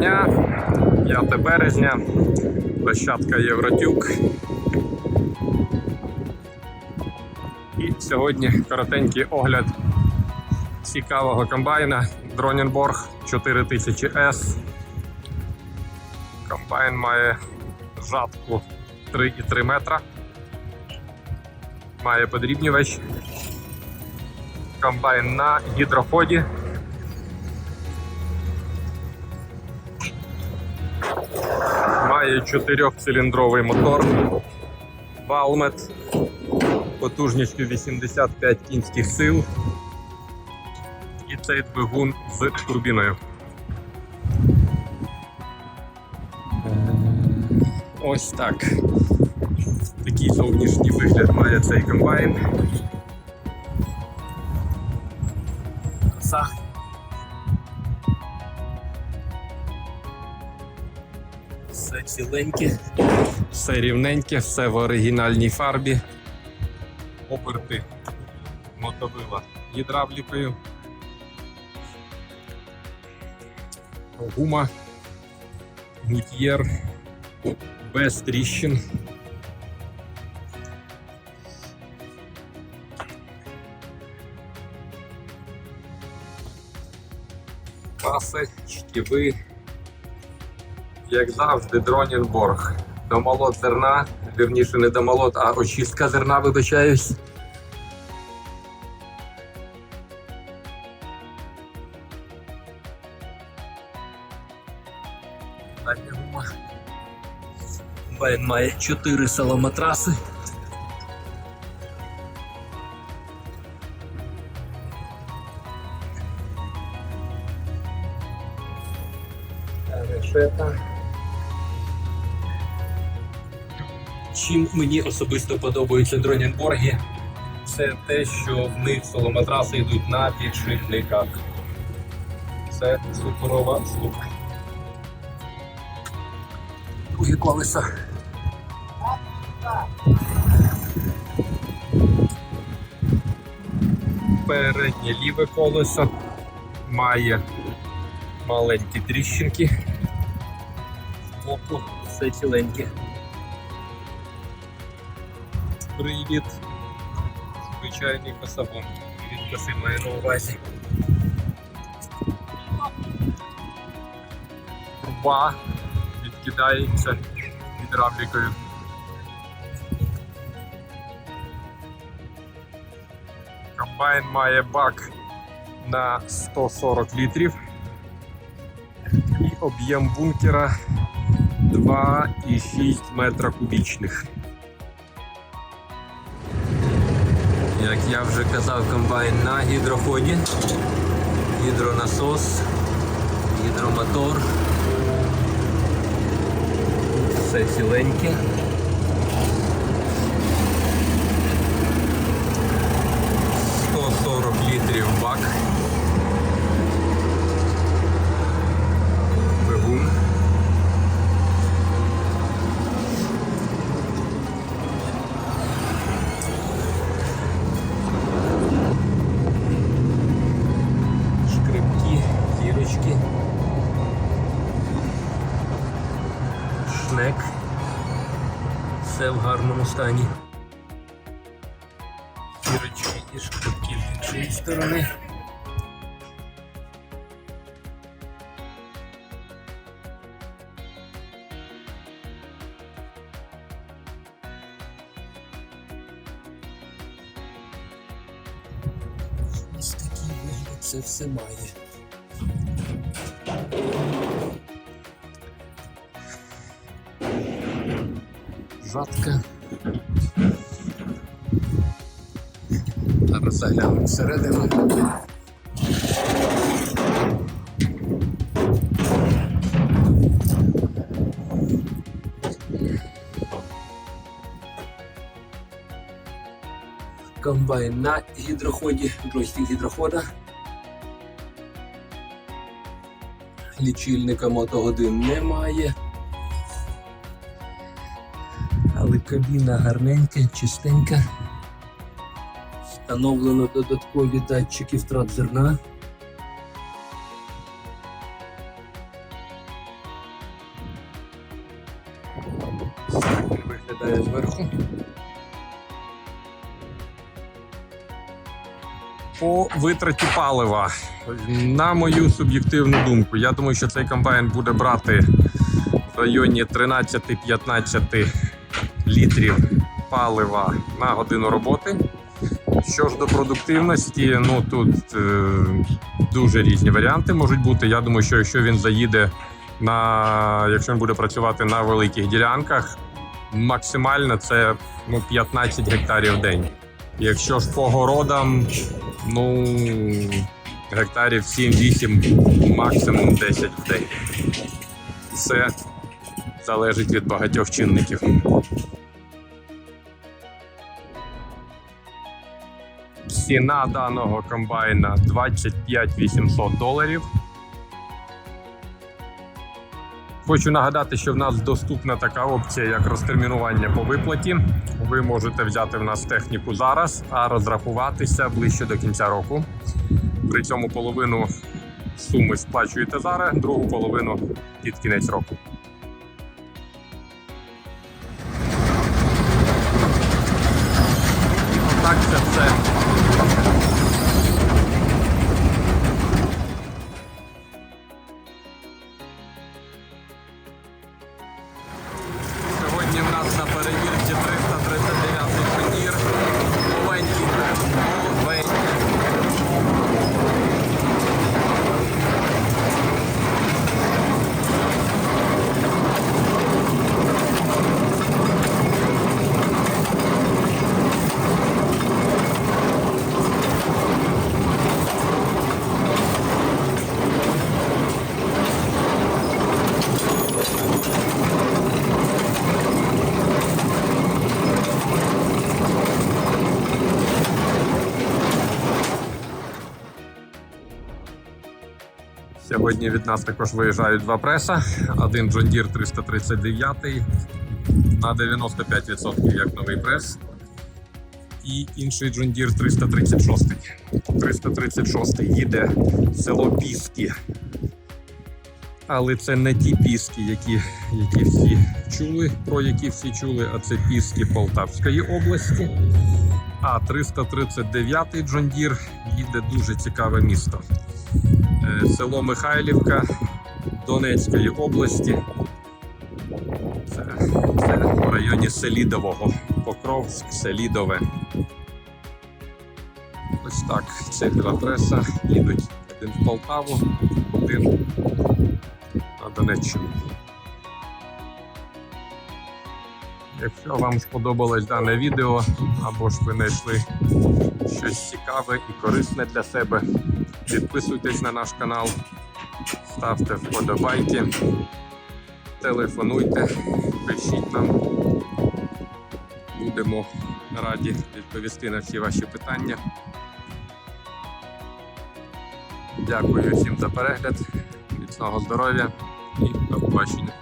дня, 5 березня, площадка Євротюк. І сьогодні коротенький огляд цікавого комбайна Дроненборг 4000S. Комбайн має жатку 3,3 метра. Має подрібнювач. Комбайн на гідроході. Має 4-циліндровий мотор. Валмет потужністю 85 кінських сил. І цей двигун з турбіною. Ось так. Такий зовнішній вигляд має цей комбайн. Все ціленьке, все рівненьке, все в оригінальній фарбі. Оберти мотовила гідравлікою. Гума, гутьєр без тріщин. Паси, штіви, як завжди, Дронінборг. Домолот зерна, вірніше не домолот, а очистка зерна, вибачаюсь. Комбайн має чотири саломатраси. Чим мені особисто подобаються Дронінборги, це те, що в них соломатраси йдуть на підшипниках. Це суперова штука. Другі колеса. Переднє ліве колесо має маленькі тріщинки. Боку все ціленьке. Привід. Звичайний касабон. Від коси має на увазі. Труба відкидається гідравлікою. Комбайн має бак на 140 літрів і об'єм бункера 2,6 метра кубічних. Як я вже казав, комбайн на гідроході, гідронасос, гідромотор. Все ціленьке. Літрів бак. Шнек. Все в гарному стані. Зірочки і шкрипки з іншої сторони. Ось такий вигляд це все має. Жатка. Зараз заглянемо всередину. Комбайн на гідроході, джойстик гідрохода. Лічильника 1 немає. кабіна гарненька, чистенька. Встановлено додаткові датчики втрат зерна. Виглядає зверху. По витраті палива, на мою суб'єктивну думку, я думаю, що цей комбайн буде брати в районі 13-15 літрів палива на годину роботи. Що ж до продуктивності, ну тут е, дуже різні варіанти можуть бути. Я думаю, що якщо він заїде на якщо він буде працювати на великих ділянках, максимально це ну, 15 гектарів в день. Якщо ж по городам, ну гектарів 7-8, максимум 10 в день. Це залежить від багатьох чинників. Ціна даного комбайна 25 800 доларів. Хочу нагадати, що в нас доступна така опція, як розтермінування по виплаті. Ви можете взяти в нас техніку зараз, а розрахуватися ближче до кінця року. При цьому половину суми сплачуєте зараз, другу половину під кінець року. Отак це все. На перевірці Сьогодні від нас також виїжджають два преса. Один John Deere 339 на 95% як новий прес. І інший John Deere 336. 336 їде в село Піски. Але це не ті піски, які, які всі чули, про які всі чули, а це піски Полтавської області. А 339 John їде дуже цікаве місто. Село Михайлівка Донецької області. Це, це в районі Селідового. Покровськ, Селідове. Ось так. Ці два преса їдуть один в Полтаву, один на Донеччину. Якщо вам сподобалось дане відео, або ж ви знайшли щось цікаве і корисне для себе, підписуйтесь на наш канал, ставте вподобайки, телефонуйте, пишіть нам. Будемо раді відповісти на всі ваші питання. Дякую всім за перегляд, міцного здоров'я і до побачення.